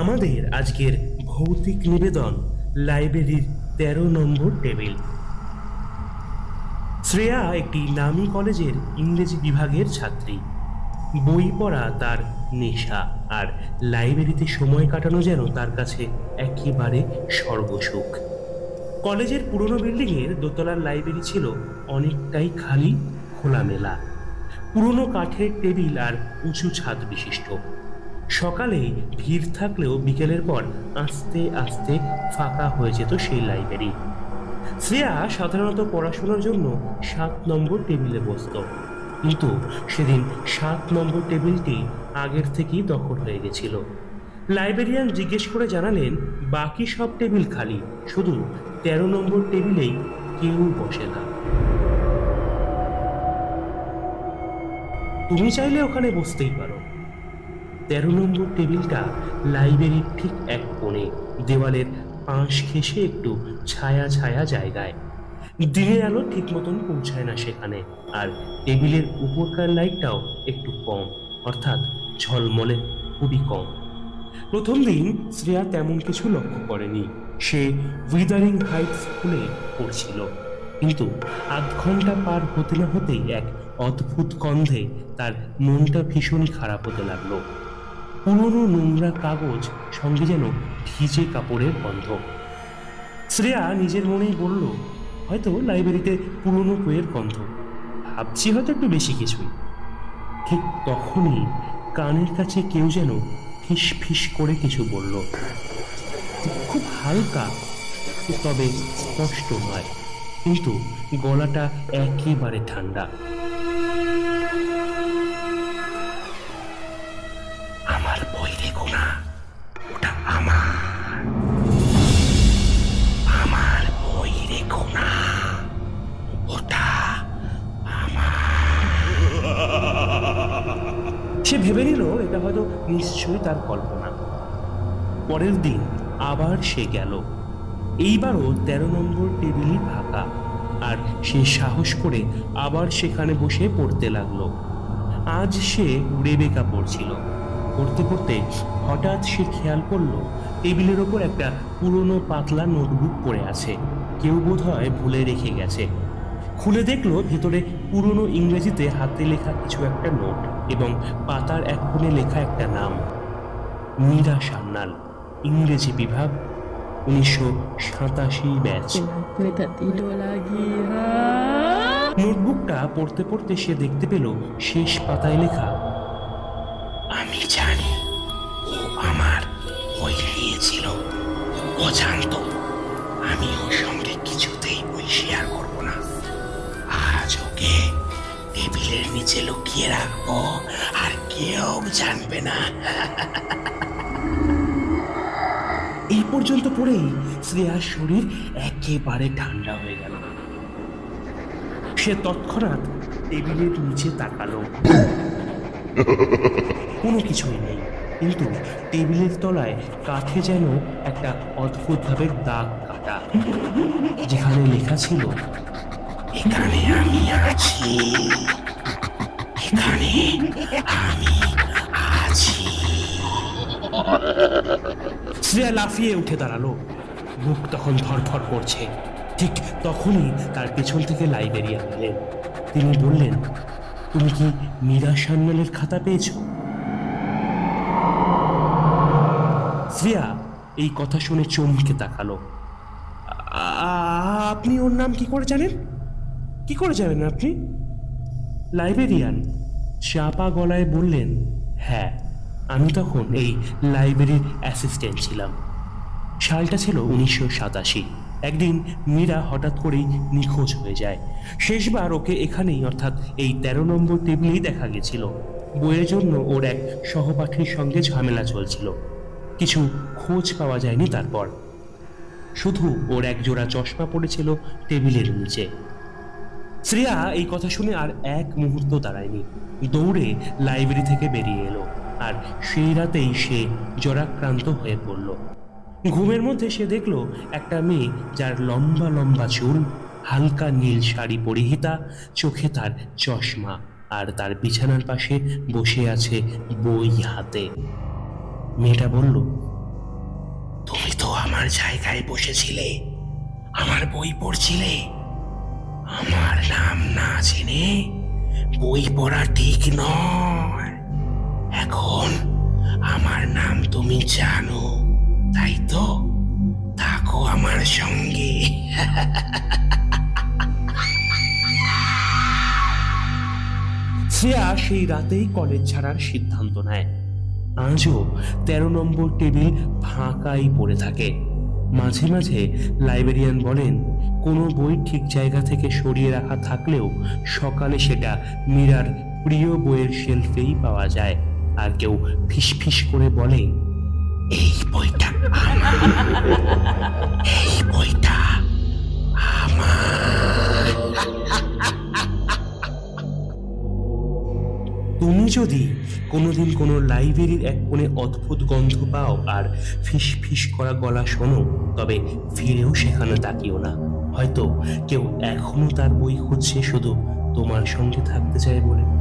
আমাদের আজকের ভৌতিক নিবেদন লাইব্রেরির তেরো নম্বর টেবিল। শ্রেয়া একটি নামী কলেজের ইংরেজি বিভাগের ছাত্রী। বই পড়া তার নেশা, আর লাইব্রেরিতে সময় কাটানো যেন তার কাছে একেবারে স্বর্গসুখ। কলেজের পুরনো বিল্ডিংয়ের দোতলার লাইব্রেরি ছিল অনেকটাই খালি, খোলামেলা। পুরনো কাঠের টেবিল আর উঁচু ছাদ বিশিষ্ট। সকালে ভিড় থাকলেও বিকেলের পর আস্তে আস্তে ফাঁকা হয়ে যেত সেই লাইব্রেরি। শ্রেয়া সাধারণত পড়াশোনার জন্য সাত নম্বর টেবিলে বসত। কিন্তু সেদিন সাত নম্বর টেবিলটি আগের থেকেই দখল হয়ে গেছিল। লাইব্রেরিয়ান জিজ্ঞেস করে জানালেন, বাকি সব টেবিল খালি, শুধু তেরো নম্বর টেবিলেই কেউ বসে না। তুমি চাইলে ওখানে বসতেই পারো। তেরো নম্বর টেবিলটা লাইব্রেরির ঠিক এক কোণে। দেওয়ালের পাশ ঘেঁষে একটু ছায়া ছায়া জায়গায়। দিনের আলো ঠিক মতন পৌঁছায় না সেখানে, আর টেবিলের উপরকার লাইটটাও একটু কম, অর্থাৎ ঝলমলে খুবই কম। প্রথম দিন শ্রেয়া তেমন কিছু লক্ষ্য করেনি। সে উইদারিং হাইট স্কুলে পড়ছিল। কিন্তু আধ ঘণ্টা পার হতে না হতেই এক অদ্ভুত গন্ধে তার মনটা ভীষণই খারাপ হতে লাগল। পুরনো নোংরা কাগজ সঙ্গে যেন ভিজে কাপড়ের গন্ধ। শ্রেয়া নিজের মনেই বলল, হয়তো লাইব্রেরিতে পুরনো বইয়ের গন্ধ। ভাবছি হয়তো একটু বেশি কিছুই। ঠিক তখনই কানের কাছে কেউ যেন ফিস ফিস করে কিছু বলল। খুব হালকা, তবে স্পষ্ট নয়, কিন্তু গলাটা একেবারে ঠান্ডা। সে ভেবে নিল এটা হয়তো নিশ্চয়ই তার কল্পনা। পরের দিন আবার সে গেল। এইবারও তেরো নম্বর টেবিলই ফাঁকা, আর সে সাহস করে আবার সেখানে বসে পড়তে লাগল। আজ সে রেবেকা পড়ছিল। পড়তে পড়তে হঠাৎ সে খেয়াল করল, টেবিলের ওপর একটা পুরনো পাতলা নোটবুক পড়ে আছে। কেউ বোধহয় ভুলে রেখে গেছে। খুলে দেখল ভেতরে পুরনো ইংরেজিতে হাতে লেখা কিছু একটা নোট। এবং পাতার এক কোণে লেখা একটা নাম, মীরা সান্যাল, ইংরেজি বিভাগ, উনিশশো সাতাশি ব্যাচ. নোটবুকটা পড়তে পড়তে সে দেখতে পেল শেষ পাতায় লেখা, আমি জানি ও আমার বই নিয়েছিল, ও জানতো আমি ওর সঙ্গে কিছুতেই বই শেয়ার করব না আজ ওকে টেবিলের নিচে লুকিয়ে রাখব, আর কেউ জানবে না। এই পর্যন্ত পড়েই শ্রেয়ার শরীর একেবারে ঠান্ডা হয়ে গেল। সে তৎক্ষণাৎ টেবিলের নিচে তাকালো। কোনো কিছুই নেই, কিন্তু টেবিলের তলায় কাঠে যেন একটা অদ্ভুতভাবে দাগ কাটা। যেখানে লেখা ছিল, এখানে আমি আছি। এখানে আমি আছি। শ্রেয়া লাফিয়ে উঠে দাঁড়াল। বুক তখন ধরফর করছে। ঠিক তখনই তার পেছন থেকে লাইব্রেরিয়ান এলেন তিনি বললেন, তুমি কি মীরা সান্যালের খাতা পেয়েছ? শ্রেয়া এই কথা শুনে চমকে তাকালো। আপনি ওর নাম কি করে জানেন? কি করে জানেন আপনি? লাইব্রেরিয়ান। চাপা গলায় বললেন হ্যাঁ আমি তখন এই লাইব্রেরির অ্যাসিস্ট্যান্ট ছিলাম। সালটা ছিল উনিশশো সাতাশি। একদিন মীরা হঠাৎ করেই নিখোঁজ হয়ে যায়। শেষবার ওকে এখানেই, অর্থাৎ এই তেরো নম্বর টেবিলেই দেখা গেছিল। বইয়ের জন্য ওর এক সহপাঠীর সঙ্গে ঝামেলা চলছিল। কিছু খোঁজ পাওয়া যায়নি তারপর। শুধু ওর এক জোড়া চশমা পড়েছিল টেবিলের নিচে। শ্রেয়া এই কথা শুনে আর এক মুহূর্ত দাঁড়ায়নি। দৌড়ে লাইব্রেরি থেকে বেরিয়ে এলো আর সেই রাতেই সে জরাক্রান্ত হয়ে পড়ল। ঘুমের মধ্যে সে দেখল একটা মেয়ে যার লম্বা লম্বা চুল, হালকা নীল শাড়ি পরিহিতা, চোখে তার চশমা আর তার বিছানার পাশে বসে আছে বই হাতে। মেয়েটা বলল, তুমি তো আমার জায়গায় বসেছিলে, আমার বই পড়ছিলে। আমার নাম না জেনে বই পড়া ঠিক নয়। এখন আমার নাম তুমি জানো, তাই তো? থাকো আমার সঙ্গে। শ্রেয়া সেই রাতেই কলেজ ছাড়ার সিদ্ধান্ত নেয়। আজও তেরো নম্বর টেবিল ফাঁকাই পড়ে থাকে। মাঝে মাঝে লাইব্রেরিয়ান বলেন কোনো বই ঠিক জায়গা থেকে সরিয়ে রাখা থাকলেও সকালে সেটা মীরার প্রিয় বইয়ের শেলফেই পাওয়া যায়। আর কেউ ফিস ফিস করে বলে, এই বইটা এই বইটা তুমি যদি কোনোদিন কোনো লাইব্রেরির এক কোণে অদ্ভুত গন্ধ পাও আর ফিস ফিস করা গলা শোনো, তবে ফিরেও সেখানে তাকিও না। হয়তো কেউ এখনও তার বই খুঁজছে শুধু তোমার সঙ্গে থাকতে চায় বলে।